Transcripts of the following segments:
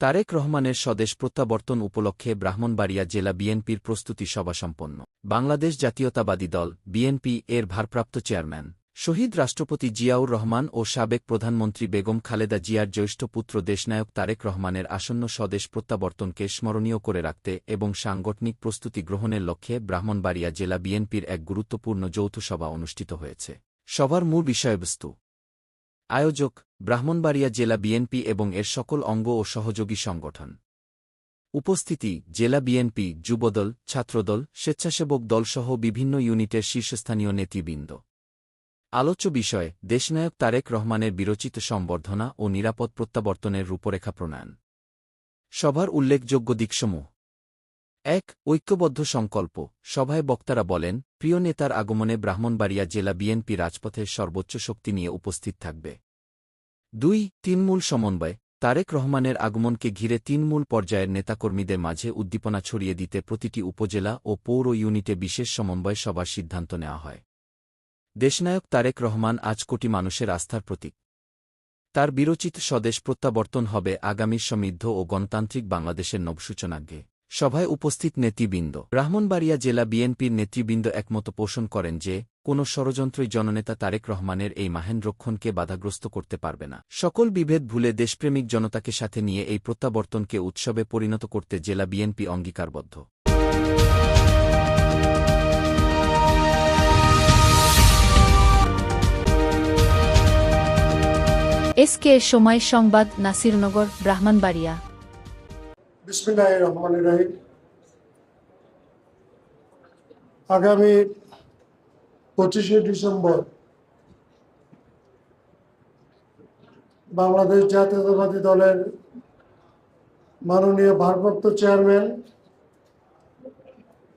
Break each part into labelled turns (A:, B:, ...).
A: তারেক রহমানের স্বদেশ প্রত্যাবর্তন উপলক্ষে ব্রাহ্মণবাড়িয়া জেলা বিএনপির প্রস্তুতি সভা সম্পন্ন বাংলাদেশ জাতীয়তাবাদী দল, বিএনপি, এর ভারপ্রাপ্ত চেয়ারম্যান। শহীদ রাষ্ট্রপতি জিয়াউর রহমান ও সাবেক প্রধানমন্ত্রী বেগম খালেদা জিয়ার জ্যেষ্ঠ পুত্র দেশনায়ক তারেক রহমানের আসন্ন স্বদেশ প্রত্যাবর্তনকে স্মরণীয় করে রাখতে এবং সাংগঠনিক প্রস্তুতি গ্রহণের লক্ষ্যে ব্রাহ্মণবাড়িয়া জেলা বিএনপির এক গুরুত্বপূর্ণ যৌথ সভা অনুষ্ঠিত হয়েছে। সভার মূল বিষয়বস্তু আয়োজক, ব্রাহ্মণবাড়িয়া জেলা বিএনপি এবং এর সকল অঙ্গ ও সহযোগী সংগঠন। উপস্থিতি, জেলা বিএনপি, যুবদল, ছাত্রদল, স্বেচ্ছাসেবক দলসহ বিভিন্ন ইউনিটের শীর্ষস্থানীয় নেতৃবৃন্দ। আলোচ্য বিষয়, দেশনায়ক তারেক রহমানের বিরচিত সম্বর্ধনা ও নিরাপদ প্রত্যাবর্তনের রূপরেখা প্রণয়ন। সভার উল্লেখযোগ্য দিকসমূহ এক ঐক্যবদ্ধ সংকল্প, সভায় বক্তারা বলেন, প্রিয় নেতার আগমনে ব্রাহ্মণবাড়িয়া জেলা বিএনপি রাজপথের সর্বোচ্চ শক্তি নিয়ে উপস্থিত থাকবে। দুই তিনমূল সমন্বয়, তারেক রহমানের আগমনকে ঘিরে তিনমূল পর্যায়ের নেতাকর্মীদের মাঝে উদ্দীপনা ছড়িয়ে দিতে প্রতিটি উপজেলা ও পৌর ইউনিটে বিশেষ সমন্বয় সভার সিদ্ধান্ত নেওয়া হয়। দেশনায়ক তারেক রহমান আজ কোটি মানুষের আস্থার প্রতীক। তার বিরচিত স্বদেশ প্রত্যাবর্তন হবে আগামী সমৃদ্ধ ও গণতান্ত্রিক বাংলাদেশের নবসূচনাজ্ঞে। সভায় উপস্থিত নেতৃবৃন্দ। ব্রাহ্মণবাড়িয়া জেলা বিএনপির নেতৃবৃন্দ একমত পোষণ করেন যে, কোন ষড়যন্ত্রই জননেতা তারেক রহমানের এই মাহেন্দ্রক্ষণকে বাধাগ্রস্ত করতে পারবে না। সকল বিভেদ ভুলে দেশপ্রেমিক জনতাকে সাথে নিয়ে এই প্রত্যাবর্তনকে উৎসবে পরিণত করতে জেলা বিএনপি অঙ্গীকারবদ্ধ।
B: এসকে সময় সংবাদ, নাসিরনগর, ব্রাহ্মণবাড়িয়া।
C: বিসমিল্লাহ রহমান রহিম। আগামী পঁচিশে ডিসেম্বর বাংলাদেশ জাতীয়তাবাদী দলের মাননীয় ভারপ্রাপ্ত চেয়ারম্যান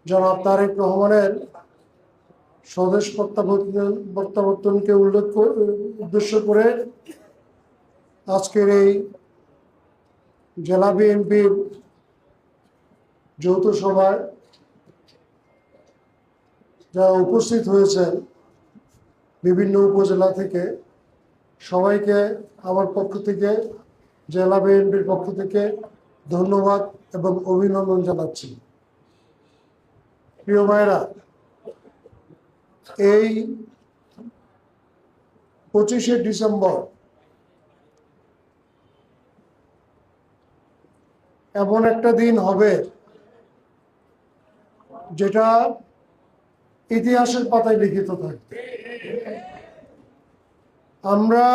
C: জনাব তারেক রহমানের স্বদেশ প্রত্যাবর্তন, প্রত্যাবর্তনকে উল্লেখ উদ্দেশ্য করে আজকের এই জেলা বিএনপির যৌথ সভায় যারা উপস্থিত হয়েছেন বিভিন্ন উপজেলা থেকে, সবাইকে আমার পক্ষ থেকে, জেলা বিএনপির পক্ষ থেকে ধন্যবাদ এবং অভিনন্দন জানাচ্ছি। প্রিয় ভাইরা এই পঁচিশে ডিসেম্বর এমন একটা দিন হবে যেটা ইতিহাসের পাতায় লিখিত থাকবে। আমরা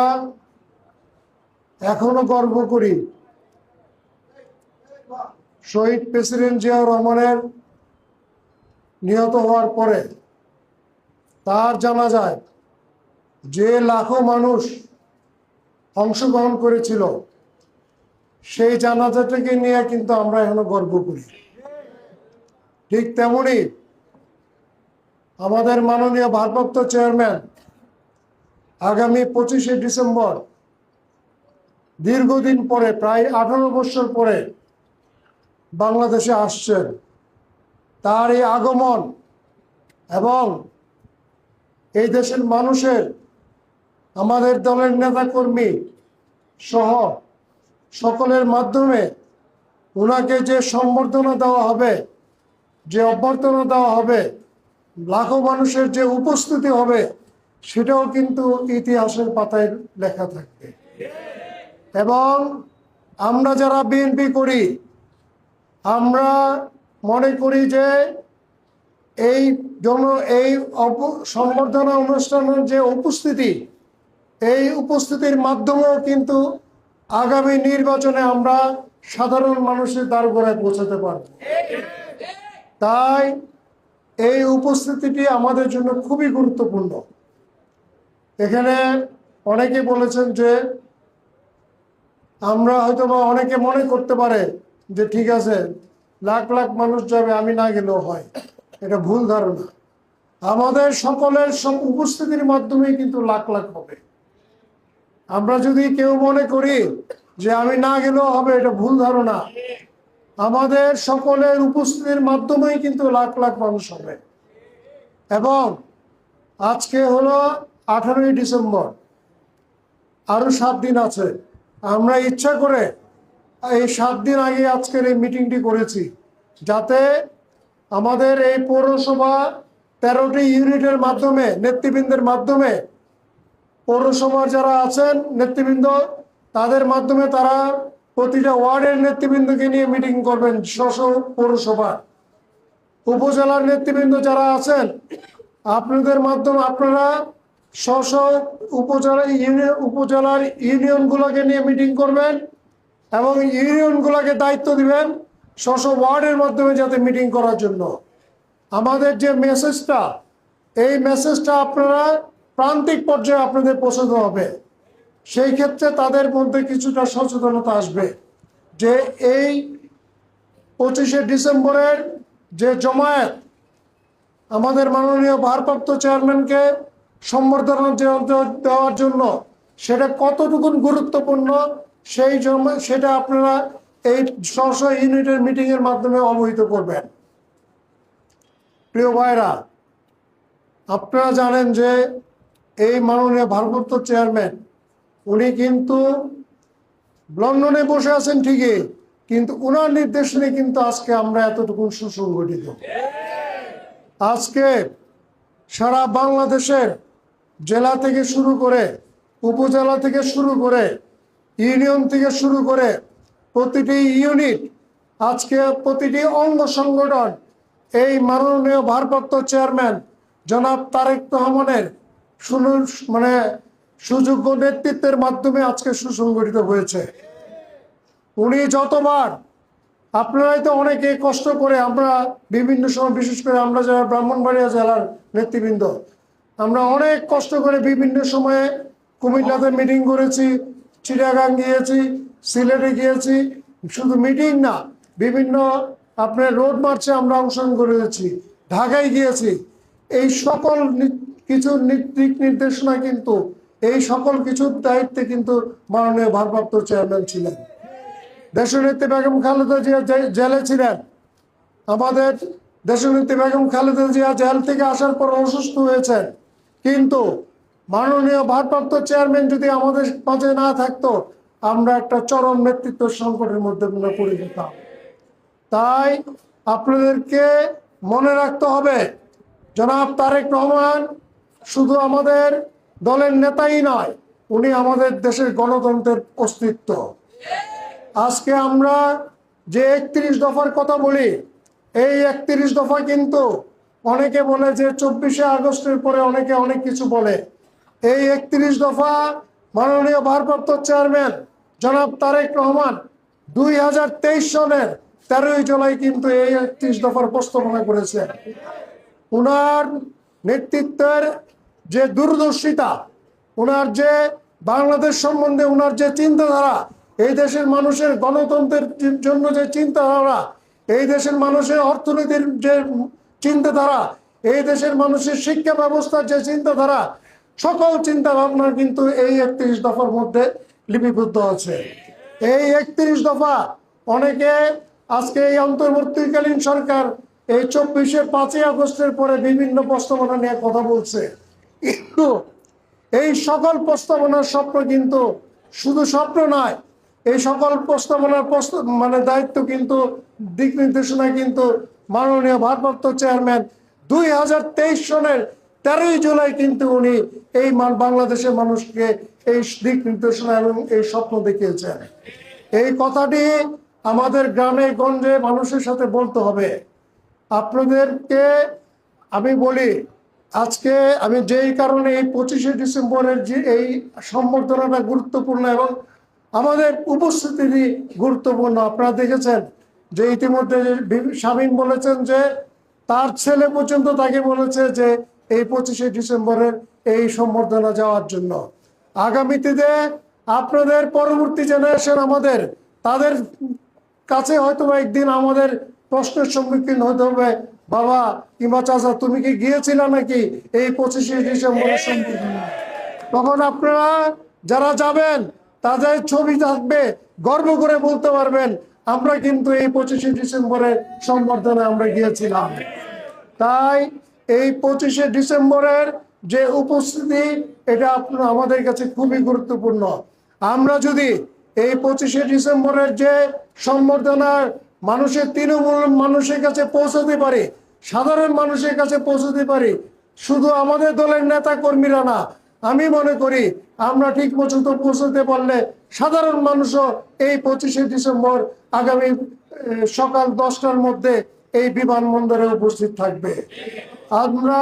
C: এখনও গর্ব করি শহীদ প্রেসিডেন্ট জিয়াউর রহমানের নিহত হওয়ার পরে তার জানা যায় যে লাখো মানুষ অংশগ্রহণ করেছিল। সেই জানাজাটাকে নিয়ে কিন্তু আমরা এখনও গর্ব করি। ঠিক তেমনি আমাদের মাননীয় ভারপ্রাপ্ত চেয়ারম্যান আগামী পঁচিশে ডিসেম্বর দীর্ঘদিন পরে, প্রায় আঠারো বছর পরে বাংলাদেশে আসছেন। তার এই আগমন এবং এই দেশের মানুষের, আমাদের দলের নেতাকর্মী সহ সকলের মাধ্যমে ওনাকে যে সম্বর্ধনা দেওয়া হবে, যে অভ্যর্থনা দেওয়া হবে, লাখো মানুষের যে উপস্থিতি হবে, সেটাও কিন্তু ইতিহাসের পাতায় লেখা থাকবে। এবং আমরা যারা বিএনপি করি, আমরা মনে করি যে এই জন, এই সম্বর্ধনা অনুষ্ঠানের যে উপস্থিতি, এই উপস্থিতির মাধ্যমেও কিন্তু আগামী নির্বাচনে আমরা সাধারণ মানুষের দ্বারগোড়ায় পৌঁছাতে পারব। তাই এই উপস্থিতিটি আমাদের জন্য খুবই গুরুত্বপূর্ণ। এখানে অনেকে বলেছেন যে আমরা হয়তো বা অনেকে মনে করতে পারে যে ঠিক আছে, লাখ লাখ মানুষ যাবে, আমি না গেলেও হয়। এটা ভুল ধারণা। আমাদের সকলের উপস্থিতির মাধ্যমেই কিন্তু লাখ লাখ হবে। আমরা যদি কেউ মনে করি যে আমি না গেলেও হবে, এটা ভুল ধারণা। আমাদের সকলের উপস্থিতির মাধ্যমেই কিন্তু লাখ লাখ মানুষ হবে। এবং আজকে হলো আঠারোই ডিসেম্বর, আরও সাত দিন আছে। আমরা ইচ্ছা করে এই সাত দিন আগে আজকের এই মিটিংটি করেছি, যাতে আমাদের এই পৌরসভা তেরোটি ইউনিটের মাধ্যমে, নেতৃবৃন্দের মাধ্যমে পৌরসভার যারা আছেন নেতৃবৃন্দ, তাদের মাধ্যমে তারা প্রতিটা ওয়ার্ডের নেতৃবৃন্দকে নিয়ে মিটিং করবেন স্ব পৌরসভা উপজেলার নেতৃবৃন্দ যারা আছেন, আপনাদের মাধ্যমে আপনারা স্ব উপজেলা ইউনিয়ন উপজেলার ইউনিয়নগুলোকে নিয়ে মিটিং করবেন এবং ইউনিয়নগুলোকে দায়িত্ব দিবেন স্ব ওয়ার্ডের মাধ্যমে যাতে মিটিং করার জন্য। আমাদের যে মেসেজটা, এই মেসেজটা আপনারা প্রান্তিক পর্যায়ে আপনাদের পৌঁছাতে হবে। সেই ক্ষেত্রে তাদের মধ্যে কিছুটা সচেতনতা আসবে যে এই পঁচিশে ডিসেম্বরের যে জমায়েত, আমাদের মাননীয় ভারপ্রাপ্ত চেয়ারম্যানকে সম্বর্ধনা দেওয়ার জন্য সেটা কতটুকু গুরুত্বপূর্ণ সেই জন্য সেটা আপনারা এই স্ব ইউনিটের মিটিংয়ের মাধ্যমে অবহিত করবেন। প্রিয় ভাইরা, আপনারা জানেন যে এই মাননীয় ভারপ্রাপ্ত চেয়ারম্যান, উনি কিন্তু লন্ডনে বসে আছেন ঠিকই, কিন্তু উনার নির্দেশনে কিন্তু আজকে আমরা এতটুকু সুসংগঠিত। আজকে সারা বাংলাদেশের জেলা থেকে শুরু করে উপজেলা থেকে শুরু করে ইউনিয়ন থেকে শুরু করে প্রতিটি ইউনিট, আজকে প্রতিটি অঙ্গ সংগঠন, এই মাননীয় ভারপ্রাপ্ত চেয়ারম্যান জনাব তারেক রহমানের সুনু- মানে সুযোগ্য নেতৃত্বের মাধ্যমে আজকে সুসংগঠিত হয়েছে। উনি যতবার, আপনারাই তো অনেকে কষ্ট করে আমরা বিভিন্ন সময়, বিশেষ করে আমরা যারা ব্রাহ্মণবাড়িয়া জেলার নেতৃবৃন্দ, আমরা অনেক কষ্ট করে বিভিন্ন সময়ে কুমিল্লাতে মিটিং করেছি চিড়িয়াগাং গিয়েছি, সিলেটে গিয়েছি, শুধু মিটিং না, বিভিন্ন আপনার রোড মার্চে আমরা অংশগ্রহণ করেছি, ঢাকায় গিয়েছি। এই সকল কিছু দিক নির্দেশনা কিন্তু, এই সকল কিছুর দায়িত্বে কিন্তু মাননীয় ভারপ্রাপ্ত চেয়ারম্যান ছিলেন। দেশনেত্রী বেগম খালেদা জিয়া জেলে ছিলেন। আমাদের দেশনেত্রী বেগম খালেদা জিয়া জেল থেকে আসার পর অসুস্থ হয়েছেন। কিন্তু মাননীয় ভারপ্রাপ্ত চেয়ারম্যান যদি আমাদের মাঝে না থাকতো, আমরা একটা চরম নেতৃত্ব সংকটের মধ্যে পড়ে যেতাম। তাই আপনাদেরকে মনে রাখতে হবে, জনাব তারেক রহমান শুধু আমাদের দলের নেতাই নয়, উনি আমাদের দেশের গণতন্ত্রের অস্তিত্ব। আজকে আমরা যে একত্রিশ দফার কথা বলি, এই একত্রিশ দফা কিন্তু অনেকে বলে যে চব্বিশে আগস্টের পরে অনেকে অনেক কিছু বলে। এই একত্রিশ দফা মাননীয় ভারপ্রাপ্ত চেয়ারম্যান জনাব তারেক রহমান দুই হাজার তেইশ সনের তেরোই জুলাই কিন্তু এই একত্রিশ দফার প্রস্তাবনা করেছে উনার নেতৃত্বের যে দূরদর্শিতা, ওনার যে বাংলাদেশ সম্বন্ধে ওনার যে চিন্তাধারা, এই দেশের মানুষের গণতন্ত্রের জন্য যে চিন্তাধারা, এই দেশের মানুষের অর্থনীতির যে চিন্তাধারা, এই দেশের মানুষের শিক্ষা ব্যবস্থার যে চিন্তাধারা, সকল চিন্তা ভাবনা কিন্তু এই একত্রিশ দফার মধ্যে লিপিবদ্ধ আছে। এই একত্রিশ দফা অনেকে আজকে এই অন্তর্বর্তীকালীন সরকার এই চব্বিশে পাঁচই আগস্টের পরে বিভিন্ন প্রস্তাবনা নিয়ে কথা বলছে। কিন্তু এই সকল প্রস্তাবনার স্বপ্ন কিন্তু শুধু স্বপ্ন নয়, এই সকল প্রস্তাবনার প্রস্তাব মানে দায়িত্ব কিন্তু দিক নির্দেশনা কিন্তু মাননীয় ভারপ্রাপ্ত চেয়ারম্যান দুই হাজার তেইশ সনের তেরোই জুলাই কিন্তু উনি এই বাংলাদেশের মানুষকে এই দিক নির্দেশনা এবং এই স্বপ্ন দেখিয়েছেন। এই কথাটি আমাদের গ্রামে, গঞ্জে মানুষের সাথে বলতে হবে। আপনাদেরকে আমি বলি আজকে আমি যেই কারণে এই পঁচিশে ডিসেম্বরের যে এই সম্বর্ধনাটা গুরুত্বপূর্ণ এবং আমাদের উপস্থিতি গুরুত্বপূর্ণ, আপনারা দেখেছেন যে ইতিমধ্যে শামীম বলেছেন যে তার ছেলে পর্যন্ত তাকে বলেছে যে এই পঁচিশে ডিসেম্বরের এই সম্বর্ধনা যাওয়ার জন্য। আগামীতে আপনাদের পরবর্তী জেনারেশন আমাদের, তাদের কাছে হয়তো একদিন আমাদের প্রশ্নের সম্মুখীন হতে হবে। বাবা, কিংবা চাচা, তুমি কি গিয়েছিল নাকি এই পঁচিশে ডিসেম্বরের সম্মুখীন তখন আপনারা যারা যাবেন, তাদের ছবি থাকবে, গর্ব করে বলতে পারবেন, আমরা কিন্তু এই পঁচিশে ডিসেম্বরের সম্বর্ধনা আমরা গিয়েছিলাম। তাই এই পঁচিশে ডিসেম্বরের যে উপস্থিতি, এটা আপনার আমাদের কাছে খুবই গুরুত্বপূর্ণ। আমরা যদি এই পঁচিশে ডিসেম্বরের যে সম্বর্ধনা মানুষের, তৃণমূল মানুষের কাছে পৌঁছাতে পারে সাধারণ মানুষের কাছে পৌঁছাতে পারি। শুধু আমাদের দলের নেতা কর্মীরা না, আমি মনে করি আমরা ঠিক মতো পৌঁছতে পারলে সাধারণ মানুষও এই পঁচিশে ডিসেম্বর আগামী সকাল দশটার মধ্যে এই বিমানবন্দরে উপস্থিত থাকবে। আমরা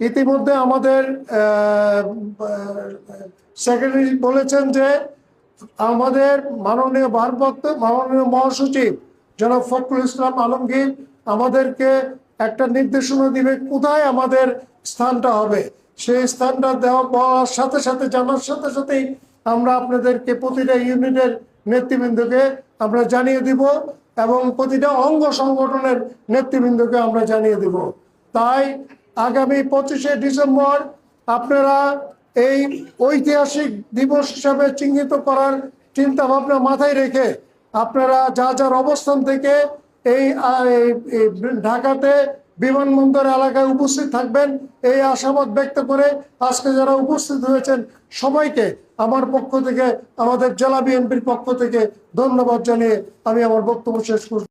C: ইতিমধ্যে আমাদের সেক্রেটারি বলেছেন যে আমাদের মাননীয় ভারপ্রাপ্ত, মাননীয় মহাসচিব জনাব ফখরুল ইসলাম আলমগীর আমাদেরকে একটা নির্দেশনা দিবে কোথায় আমাদের স্থানটা হবে। সেই স্থানটা দেওয়া পাওয়ার সাথে সাথে, জানার সাথে সাথেই আমরা আপনাদেরকে প্রতিটা ইউনিটের নেতৃবৃন্দকে আমরা জানিয়ে দিব এবং প্রতিটা অঙ্গ সংগঠনের নেতৃবৃন্দকে আমরা জানিয়ে দিব। তাই আগামী পঁচিশে ডিসেম্বর আপনারা এই ঐতিহাসিক দিবস হিসাবে চিহ্নিত করার চিন্তা ভাবনা মাথায় রেখে আপনারা যা যার অবস্থান থেকে এই ঢাকাতে বিমানবন্দর এলাকায় উপস্থিত থাকবেন। এই আশাবাদ ব্যক্ত করে আজকে যারা উপস্থিত হয়েছেন সবাইকে আমার পক্ষ থেকে, আমাদের জেলা বিএনপির পক্ষ থেকে ধন্যবাদ জানিয়ে আমি আমার বক্তব্য শেষ করছি।